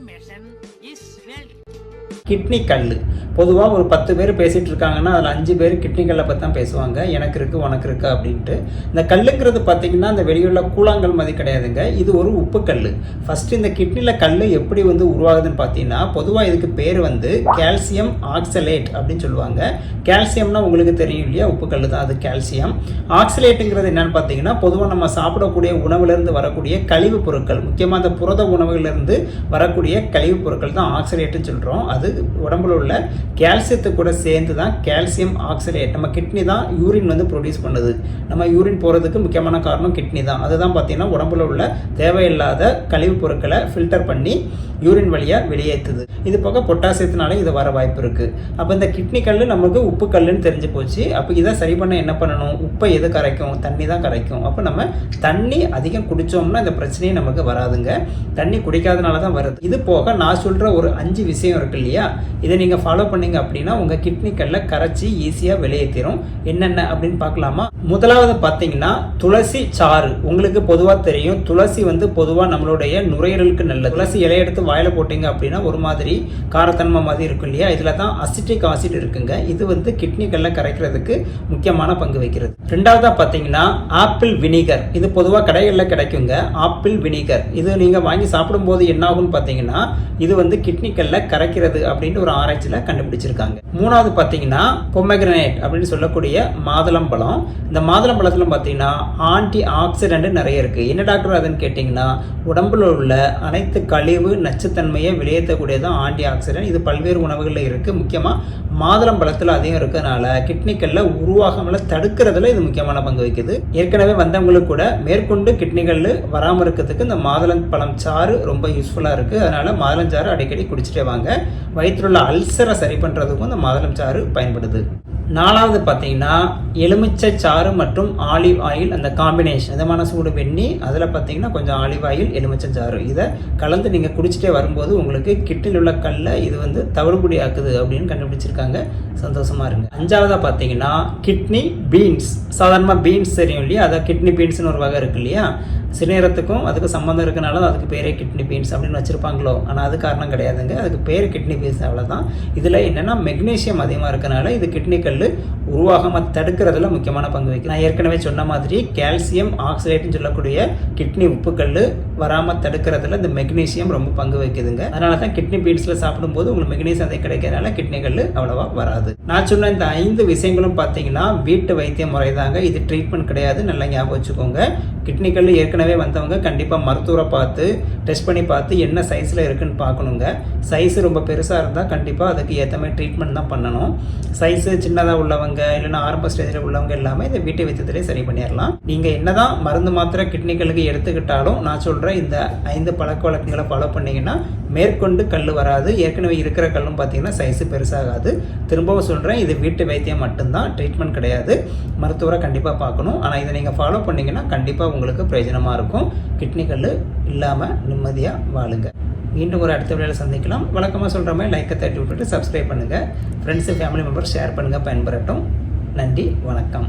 programmersevnen i svelg. Kidney கல் பொதுவாக ஒரு பத்து பேர் பேசிகிட்டு இருக்காங்கன்னா அதில் அஞ்சு பேர் கிட்னி கல்லை பற்றி தான் பேசுவாங்க. எனக்கு இருக்குது உனக்கு இருக்கு அப்படின்ட்டு. இந்த கல்லுங்கிறது பார்த்தீங்கன்னா இந்த வெளியுள்ள கூழாங்கல் மாதிரி கிடையாதுங்க. இது ஒரு உப்பு கல் ஃபஸ்ட்டு இந்த கிட்னியில் கல் எப்படி வந்து உருவாகுதுன்னு பார்த்தீங்கன்னா பொதுவாக இதுக்கு பேர் வந்து கால்சியம் ஆக்சலேட் அப்படின்னு சொல்லுவாங்க. கால்சியம்னா உங்களுக்கு தெரியும் இல்லையா? உப்பு கல் தான் அது கால்சியம் ஆக்சலேட்டுங்கிறது என்னென்னு பார்த்தீங்கன்னா பொதுவாக நம்ம சாப்பிடக்கூடிய உணவுலேருந்து வரக்கூடிய கழிவுப் பொருட்கள். முக்கியமாக அந்த புரத உணவுகளிலிருந்து வரக்கூடிய கழிவுப் பொருட்கள் தான் ஆக்சலேட்டுன்னு சொல்கிறோம் அது உடம்புல உள்ள கால்சியத்தை கூட சேர்ந்து தான் கால்சியம் ஆக்சலேட் நம்ம கிட்னி தான் யூரின் வந்து ப்ரொடியூஸ் பண்ணுது. நம்ம யூரின் போகிறதுக்கு முக்கியமான காரணம் கிட்னி தான் அதுதான் பார்த்தீங்கன்னா உடம்புல உள்ள தேவையில்லாத கழிவுப் பொருட்களை ஃபில்டர் பண்ணி யூரின் வழியாக வெளியேற்றுது இது போக பொட்டாசியத்தினால இது வர வாய்ப்பு இருக்குது அப்போ இந்த கிட்னி கல் நமக்கு உப்பு கல்லுன்னு தெரிஞ்சு போச்சு. அப்போ இதை சரி பண்ண என்ன பண்ணணும்? உப்பை எது கரைக்கும்? தண்ணி தான் கரைக்கும். அப்போ நம்ம தண்ணி அதிகம் குடித்தோம்னா இந்த பிரச்சனையே நமக்கு வராதுங்க. தண்ணி குடிக்காதனால தான் வருது. இது போக நான் சொல்கிற ஒரு அஞ்சு விஷயம் இருக்கு இல்லையா? இதை நீங்கள் ஃபாலோ பண்ணீங்க அப்படின்னா உங்கள் கிட்னிக்கல்ல கரைச்சி ஈஸியாக வெளியேற்றிடும் என்னென்ன அப்படின்னு பார்க்கலாமா? முதலாவது பார்த்தீங்கன்னா துளசி சாறு. உங்களுக்கு பொதுவாக தெரியும் துளசி வந்து பொதுவாக நம்மளுடைய நுரையீரலுக்கு நல்லது. துளசி இலைய எடுத்து வாயில போட்டீங்க அப்படின்னா ஒரு மாதிரி காரத்தன்மை மாதிரி இருக்கும் இல்லையா? இதில் தான் அசிட்டிக் ஆசிட் இருக்குங்க. இது வந்து கிட்னிக்கல்ல கரைக்கிறதுக்கு முக்கியமான பங்கு வகிக்கிறது. ரெண்டாவதாக பார்த்தீங்கன்னா ஆப்பிள் வினிகர் இது பொதுவாக கடைகளில் கிடைக்குங்க. ஆப்பிள் வினிகர் இது நீங்கள் வாங்கி சாப்பிடும்போது என்ன ஆகும்னு பார்த்தீங்கன்னா இது வந்து கிட்னிக்கல்ல கரைக்கிறது அப்படின்ட்டு ஒரு ஆராய்ச்சியில் கண்டுபிடிச்சிருக்காங்க. மூணாவது பார்த்தீங்கன்னா பொமக்ரனேட் அப்படின்னு சொல்லக்கூடிய மாதுளம்பழம் இந்த மாதுளம்பழத்தில் பார்த்தீங்கன்னா ஆன்டி ஆக்சிடென்ட் நிறைய இருக்குது என்ன டாக்டர் அதுன்னு கேட்டிங்கன்னா உடம்புல உள்ள அனைத்து கழிவு நச்சுத்தன்மையை வெளியேற்றக்கூடியதான் ஆன்டி ஆக்சிடென்ட் இது பல்வேறு உணவுகளில் இருக்குது முக்கியமாக மாதுளம்பழத்தில் அதிகம் இருக்கிறதுனால கிட்னிக்கல்ல உருவாகாமல் தடுக்கிறதுல இது முக்கியமான பங்கு வகிக்குது. ஏற்கனவே வந்தவங்களுக்கு கூட மேற்கொண்டு கிட்னிகள் வராமல் இருக்கிறதுக்கு இந்த மாதுளம்பழம் சாறு ரொம்ப யூஸ்ஃபுல்லாக இருக்குது அதனால் மாதுளஞ்சாறு அடிக்கடி குடிச்சிட்டே வாங்க. வயிற்றில் உள்ள அல்சரை சரி பண்ணுறதுக்கும் இந்த மாதுளம் சாறு பயன்படுது. நாலாவது பார்த்தீங்கன்னா எலுமிச்சை சாறு மற்றும் ஆலிவ் ஆயில் அந்த காம்பினேஷன் மிதமான சூடு பண்ணி அதில் பார்த்தீங்கன்னா கொஞ்சம் ஆலிவ் ஆயில் எலுமிச்சை சாறு. இதை கலந்து நீங்கள் குடிச்சிட்டே வரும்போது உங்களுக்கு கிட்டில் உள்ள கல்லை இது வந்து தவிடுபடி ஆக்குது அப்படின்னு கண்டுபிடிச்சிருக்காங்க. சந்தோஷமாக இருங்க. அஞ்சாவதாக பார்த்தீங்கன்னா கிட்னி பீன்ஸ் சாதாரணமாக பீன்ஸ் தெரியும் இல்லையா? அதை கிட்னி பீன்ஸ்னு ஒரு வகை இருக்கு இல்லையா? சிறுநீரத்துக்கும் அதுக்கு சம்மந்தம் இருக்கனால அதுக்கு பேரே கிட்னி பீன்ஸ் அப்படின்னு வச்சுருப்பாங்களோ. ஆனால் அது காரணம் கிடையாதுங்க. அதுக்கு பேர் கிட்னி பீன்ஸ் அவ்வளோதான் இதில் என்னென்னா மெக்னீஷியம் அதிகமாக இருக்கனால இது கிட்னி கல் உருவாகாமல் தடுக்கிறதுல முக்கியமான பங்கு வகிக்கும் நான் ஏற்கனவே சொன்ன மாதிரி கால்சியம் ஆக்சிடேட்னு சொல்லக்கூடிய கிட்னி உப்புக்கல் வராமல் தடுக்கிறதுல இந்த மெக்னீசியம் ரொம்ப பங்கு வகிக்குதுங்க. அதனால தான் கிட்னி பீன்ஸில் சாப்பிடும்போது உங்களுக்கு மெக்னீசியம் அதை கிடைக்கிறதுனால கிட்னி கல் அவ்வளோவா வராது. நான் சொன்ன இந்த ஐந்து விஷயங்களும் பார்த்தீங்கன்னா வீட்டு வைத்திய முறை தாங்க. இது ட்ரீட்மெண்ட் கிடையாது. நல்லா ஞாபகம் வச்சுக்கோங்க. கிட்னி கல் ஏற்கனவே வந்தவங்க கண்டிப்பாக மருத்துவரை பார்த்து டெஸ்ட் பண்ணி பார்த்து என்ன சைஸில் இருக்குன்னு பார்க்கணுங்க. சைஸ் ரொம்ப பெருசாக இருந்தால் கண்டிப்பாக அதுக்கு ஏற்ற மாதிரி ட்ரீட்மெண்ட் தான் பண்ணணும். சைஸு சின்னதாக உள்ளவங்க இல்லைன்னா ஆரம்ப ஸ்டேஜில் உள்ளவங்க எல்லாமே இந்த வீட்டு வைத்தியத்திலே சரி பண்ணிடலாம். நீங்கள் என்ன தான் மருந்து மாத்திரை கிட்னிகளுக்கு எடுத்துக்கிட்டாலும் நான் சொல்கிறேன் இந்த ஐந்து பழக்க வழக்கங்களை ஃபாலோ பண்ணிங்கன்னா மேற்கொண்டு கல் வராது. ஏற்கனவே இருக்கிற கல்லும் பார்த்தீங்கன்னா சைஸு பெருசாகாது. திரும்பவும் சொல்கிறேன் இது வீட்டு வைத்தியம் மட்டும்தான் ட்ரீட்மெண்ட் கிடையாது. மருத்துவரை கண்டிப்பாக பார்க்கணும். ஆனால் இதை நீங்கள் ஃபாலோ பண்ணிங்கன்னா கண்டிப்பாக உங்களுக்கு பிரயோஜனமாக இருக்கும். கிட்னி கல் இல்லாமல் நிம்மதியாக வாழுங்க. மீண்டும் ஒரு அடுத்த வேலையில் சந்திக்கலாம். வழக்கமாக சொல்கிற மாதிரி லைக்கை தட்டி விட்டுட்டு சப்ஸ்கிரைப் பண்ணுங்கள் ஃப்ரெண்ட்ஸு ஃபேமிலி மெம்பர்ஸ் ஷேர் பண்ணுங்கள் பயன்பெறட்டும். நன்றி வணக்கம்.